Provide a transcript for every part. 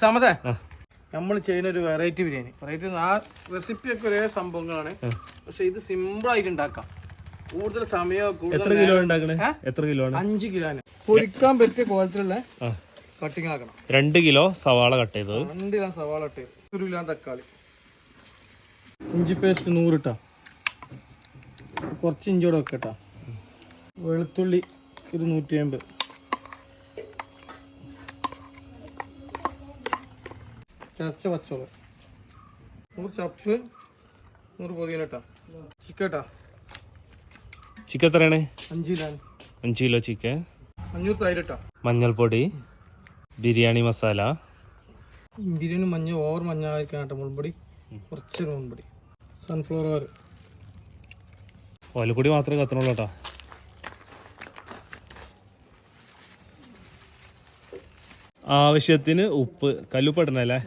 സമത നമ്മൾ ചെയ്യുന്ന ഒരു വെറൈറ്റി ബിരിയാണി. വെറൈറ്റി ആ റെസിപ്പി ഒക്കെ ഒരേ സംഭവങ്ങളാണ്. പക്ഷെ ഇത് സിമ്പിൾ ആയിട്ട് ഉണ്ടാക്കാം. കൂടുതൽ സമയം എത്ര കൂടുതൽ കിലോ എത്ര കിലോ അഞ്ച് കിലോന് പൊരിക്കാൻ പറ്റിയ കോലത്തിലുള്ള കട്ടിങ് ആക്കണം. രണ്ട് കിലോ സവാള കട്ട് ചെയ്തത്. രണ്ട് കിലോ സവാള കട്ട് ചെയ്ത്. ഒരു കിലോ തക്കാളി. ഇഞ്ചി പേസ്റ്റ് നൂറിട്ടാ കുറച്ച് ഇഞ്ചിയോടെ വെക്കട്ടാ വെളുത്തുള്ളി ഒരു നൂറ്റി അമ്പത് ചതച്ച പച്ചോൾ നൂറ് ചപ്പ് നൂറ് പൊതിന ഇട്ടാ ചിക്കട്ടാ ചിക്കൻ എത്രയാണ്? അഞ്ച് കിലോ അഞ്ച് കിലോ ചിക്കൻ. അഞ്ഞൂറ് തൈരട്ടാ. മഞ്ഞൾപ്പൊടി ബിരിയാണി മസാല. ബിരിയാണി മഞ്ഞ ഓവർ മഞ്ഞ ആയിരിക്കാട്ടെ മുൾപ്പൊടി കുറച്ച് മുൾപ്പൊടി സൺഫ്ലവർ ഓയിൽ ഓലപ്പൊടി മാത്രമേ കത്തണുള്ളൂ കേട്ടോ ആവശ്യത്തിന് ഉപ്പ്. കല്ലുപ്പ് ഇടണല്ലേ?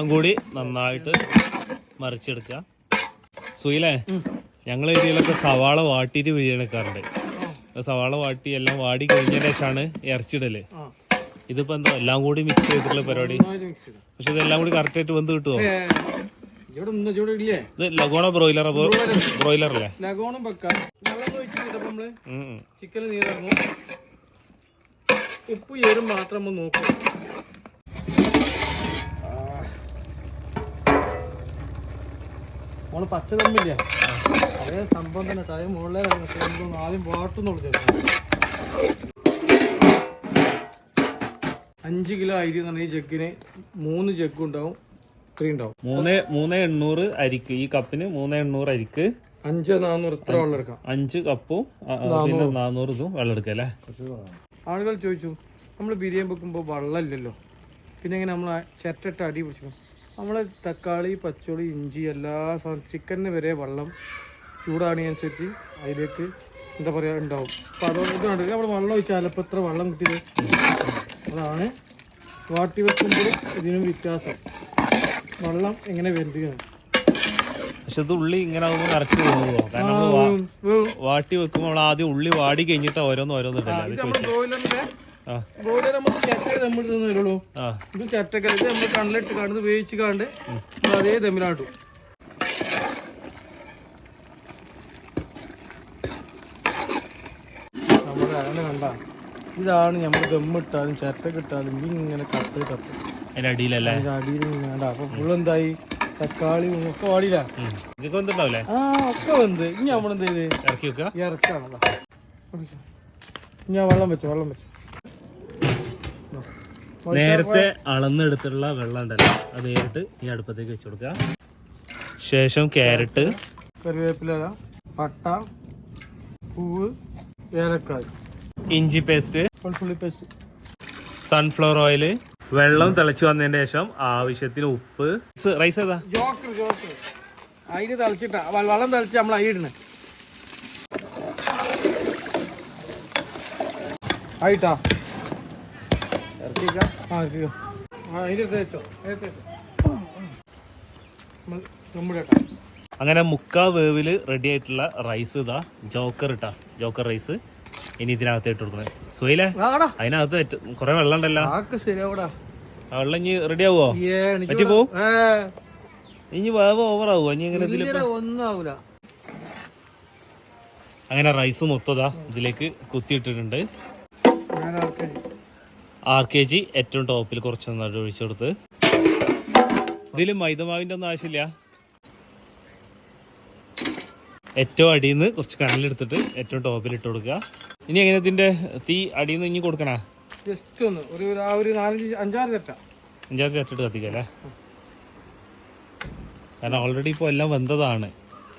ഇതെല്ലാം കൂടി നന്നായിട്ട് മറിച്ചെടുക്കുക. സുയിലേ ഞങ്ങൾ ഏരിയയിലൊക്കെ സവാള വാട്ടിയിട്ട് വീഴണക്കാറുണ്ട് സവാള വാട്ടി എല്ലാം വാടി കഴിഞ്ഞ ശേഷമാണ് ഇറച്ചിടൽ ഇതിപ്പോ എന്താ എല്ലാം കൂടി മിക്സ് ചെയ്തിട്ടുള്ള പരിപാടി? പക്ഷെ ഇതെല്ലാം കൂടി കറക്റ്റ് ആയിട്ട് വെന്ത് കിട്ടുമോ ഇത് ലഗോണ ബ്രോയിലർ ബ്രോയിലർ അല്ലേ? ലഗോണും. ചിക്കൻ ഉപ്പ് ഏറും മാത്രം നോക്കും. നമ്മൾ പച്ച തമ്മില്ല അതേ സംഭവം തന്നെ. ചായ മുകളിലേ ആദ്യം വാട്ടുന്നു വിളിച്ചത് അഞ്ച് കിലോ അരി എന്ന് പറഞ്ഞാൽ ഈ ജഗ്ഗിന് മൂന്ന് ജഗ്ഗും ഉണ്ടാവും. ത്രീ ഉണ്ടാവും. മൂന്ന് മൂന്ന് എണ്ണൂറ് അരിക്ക്. ഈ കപ്പിന് മൂന്ന് എണ്ണൂറ് അരിക്ക്. അഞ്ച് നാന്നൂറ് ഇത്ര വെള്ളം എടുക്കാം. അഞ്ച് കപ്പും പിന്നെ നാനൂറ് ഇതും വെള്ളം എടുക്കാം അല്ലേ? ആളുകൾ ചോദിച്ചു നമ്മൾ ബിരിയാണി വെക്കുമ്പോൾ വെള്ളമില്ലല്ലോ? പിന്നെ എങ്ങനെ നമ്മൾ ചിരട്ടിട്ട് അടി പിടിച്ചു നമ്മൾ തക്കാളി പച്ചോളി ഇഞ്ചി എല്ലാ സാധനം ചിക്കന് വരെ വെള്ളം ചൂടാണിയനുസരിച്ച് അതിലേക്ക് എന്താ പറയുക ഉണ്ടാവും. അപ്പോൾ അതുകൊണ്ട് നമ്മൾ വെള്ളം ഒഴിച്ചാൽ അപ്പോൾ എത്ര വെള്ളം കിട്ടിയത്. അതാണ് വാട്ടി വെക്കുമ്പോൾ ഇതിനും വ്യത്യാസം. വെള്ളം എങ്ങനെ വരുന്നതാണ് പക്ഷെ ഇത് ഉള്ളി ഇങ്ങനെ ആകുമ്പോൾ നിറച്ച് പോകുമോ കാരണം നമ്മൾ വാ- വാട്ടി വെക്കുമ്പോൾ നമ്മൾ ആദ്യം ഉള്ളി വാടി കഴിഞ്ഞിട്ട് ഓരോന്ന് ഓരോന്ന് ഇട്ടല്ലേ അത് ഇത് നമ്മൾ ബ്രോയിലർ നമ്മൾ ചിരട്ട നമ്മൾ തരുള്ളൂ ഇത് നമ്മൾ കണ്ണിലിട്ട് കാണുന്നത് വേവിച്ച് കാണ്ട് അതേ നമ്മുടെ അങ്ങനെ കണ്ട. ഇതാണ് നമ്മൾ ദമ്മിട്ടാലും ചട്ടക്കിട്ടാലും ഇങ്ങനെ കത്ത് കത്ത്. അതിന്റെ അടിയിലല്ലേ? അതിന്റെ അടിയിൽ വേണ്ട അപ്പൊ ഫുള്ള് എന്തായി? തക്കാളി ഒക്കെ വാടില്ല ആ ഒക്കെ വന്ന്. ഇനി നമ്മളെന്ത് ചെയ്ത് ഇറക്കി വെക്കുക ഇറക്കാണല്ലോ. ഞാൻ വെള്ളം വെച്ചു വെള്ളം വെച്ചു. നേരത്തെ അളന്നെടുത്തുള്ള വെള്ളം ഉണ്ടല്ലോ അത് നേരിട്ട് ഈ അടുപ്പത്തേക്ക് വെച്ച് കൊടുക്കുക. ശേഷം ക്യാരറ്റ് കറിവേപ്പില പട്ട പൂവ് ഏലക്കായ്. ഇഞ്ചി പേസ്റ്റ് വെളുത്തുള്ളി പേസ്റ്റ്. സൺഫ്ലവർ ഓയിൽ വെള്ളം തിളച്ചു വന്നതിന് ശേഷം ആവശ്യത്തിന് ഉപ്പ്. റൈസ് ഏതാ? Joker joker. അതിന് തിളച്ചിട്ടാ വെള്ളം തിളച്ച് നമ്മൾ അരി ഇടണേ ആയിട്ടാ ഇറക്കിക്ക ആ ഇറക്കിക്കോ ആ അതിന്റെ അടുത്ത് വെച്ചോ അതിന്റെ വെച്ചോ നമ്മൾ ദമ്മിടട്ടാ അങ്ങനെ മുക്കാ വേവിൽ റെഡി ആയിട്ടുള്ള റൈസ് ഇതാ. ജോക്കർ ഇട്ടാ. ജോക്കർ റൈസ് ഇനി ഇതിനകത്ത് ഇട്ട് കൊടുക്കണേ. സുഹൈലേ ആടാ അതിനകത്ത് കൊറേ കുറെ വെള്ളം ഉണ്ടല്ലോ. വെള്ളം ഇനി റെഡി ആവുമോ ഏ പറ്റി പോവും? ഇനി വേവ് ഓവർ ആവുമോ ഇനി ഇങ്ങനെ ഒന്നും ആവൂല. അങ്ങനെ റൈസ് മൊത്തതാ ഇതിലേക്ക് കുത്തിയിട്ടിട്ടുണ്ട്. ആർ കെ ജി ഏറ്റവും ടോപ്പിൽ കുറച്ച് നന്നായിട്ട് ഒഴിച്ചു കൊടുത്ത്. ഇതിൽ മൈദമാവിന്റെ ഒന്നും ആവശ്യമില്ല. ഏറ്റവും അടിയിൽ നിന്ന് കുറച്ച് കനലെടുത്തിട്ട് ഏറ്റവും ടോപ്പിൽ ഇട്ട് കൊടുക്കുക. ഇനി എങ്ങനെ ഇതിന്റെ തീ അടിയിൽ നിന്ന് ഇനി കൊടുക്കണ? ജസ്റ്റ് ഒന്ന് ഒരു ഒരു നാലഞ്ച് അഞ്ചാറ് ചട്ട അഞ്ചാറ് ചട്ടിട്ട് കത്തിക്കല്ലേ കാരണം ഓൾറെഡി ഇപ്പോൾ എല്ലാം വെന്തതാണ്.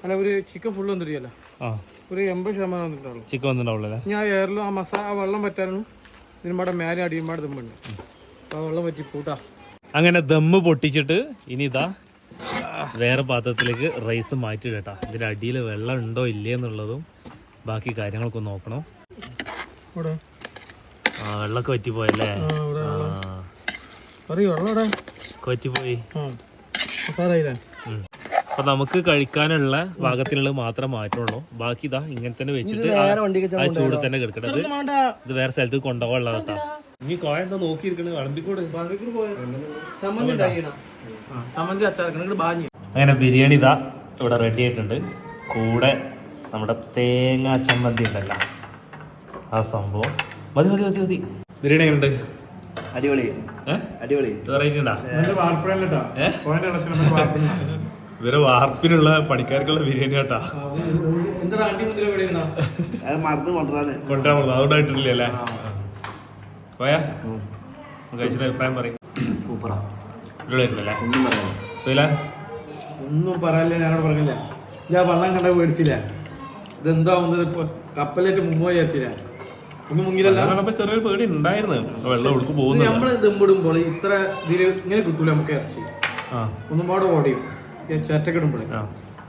അല്ല ഒരു ചിക്കൻ ഫുള്ള് വന്നിട്ടില്ല ആ. ഒരു എൺപത് ശതമാനം വന്നിട്ടുള്ളൂ. ചിക്കൻ വന്നിട്ടുള്ളൂ ഞാൻ എയറിലും ആ മസാല ആ വെള്ളം പറ്റാനും ഇതിനുമ്പാടെ മേലെ അടിയുമ്പാടെ ദമ്മുണ്ട്. ആ വെള്ളം പറ്റി പൂട്ടാ. അങ്ങനെ ദമ്മ് പൊട്ടിച്ചിട്ട് ഇനി ഇതാ വേറെ പാത്രത്തിലേക്ക് റൈസ് മാറ്റി കേട്ടാ ഇതിന്റെ അടിയിൽ വെള്ളം ഉണ്ടോ ഇല്ലേ എന്നുള്ളതും ബാക്കി കാര്യങ്ങളൊക്കെ നോക്കണം? ആ വെള്ളമൊക്കെ വറ്റിപ്പോയല്ലേ? പോയല്ലേ ഇവിടെ ആ അറിയോ വെള്ളം കൊറ്റിപ്പോയി അപ്പൊ നമുക്ക് കഴിക്കാനുള്ള ഭാഗത്തിനുള്ളത് മാത്രം മാറ്റുള്ളൂ. ബാക്കി ഇതാ ഇങ്ങനെ തന്നെ വെച്ചിട്ട് ആ ചൂട് തന്നെ കിടക്കണത്. ഇത് ഇത് വേറെ സ്ഥലത്ത് കൊണ്ടുപോകാനുള്ള കേട്ടാ ഇനി കോയ എന്താ നോക്കിയിരിക്കണത്? വളമ്പിക്കൂട് അങ്ങനെ ബിരിയാണി ഇതാ ഇവിടെ റെഡി ആയിട്ടുണ്ട്. കൂടെ നമ്മുടെ തേങ്ങ ചമ്മന്തി ഉണ്ടല്ലോ. ആ സംഭവം. മതി മതി മതി മതി. ബിരിയാണി എങ്ങനെയുണ്ട്? അടിപൊളി. അടിപൊളി. വെറൈറ്റി ഉണ്ടാ? ഇവരെ വാർപ്പിനുള്ള പണിക്കാർക്കുള്ള ബിരിയാണി കേട്ടാ കൊണ്ടുവരാൻ പോകുന്നത് അതുകൊണ്ടായിട്ടില്ല അല്ലേ പോയാ? കഴിച്ചിട്ട് അഭിപ്രായം പറയും. സൂപ്പറാ. ഒന്നും പറയാനില്ല? ഞാനോട് പറഞ്ഞില്ല. ഞാൻ വള്ളം കണ്ട പേടിച്ചില്ല. ഇതെന്താവുന്നത് ഇപ്പൊ കപ്പലേറ്റ് മുമ്പ് വിചാരിച്ചില്ല. ഒന്നും കണ്ടപ്പോ ചെറിയൊരു പേടി ഉണ്ടായിരുന്നു. വെള്ളം ഒഴുക്ക് പോകുന്നു നമ്മൾ ദമ്പിടുമ്പോൾ ഇത്ര ഇതിൽ ഇങ്ങനെ കിട്ടൂല നമുക്ക് ഇറച്ചി. ഒന്നും പാടെ ഓടിയും ചേറ്റക്കിടുമ്പോഴേ ആ.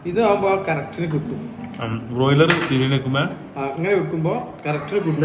ഇതാവുമ്പോ കറക്റ്റിന് കിട്ടും. ബ്രോയിലർ വെക്കുമ്പോ അങ്ങനെ വെക്കുമ്പോ കറക്റ്റിന് കിട്ടും?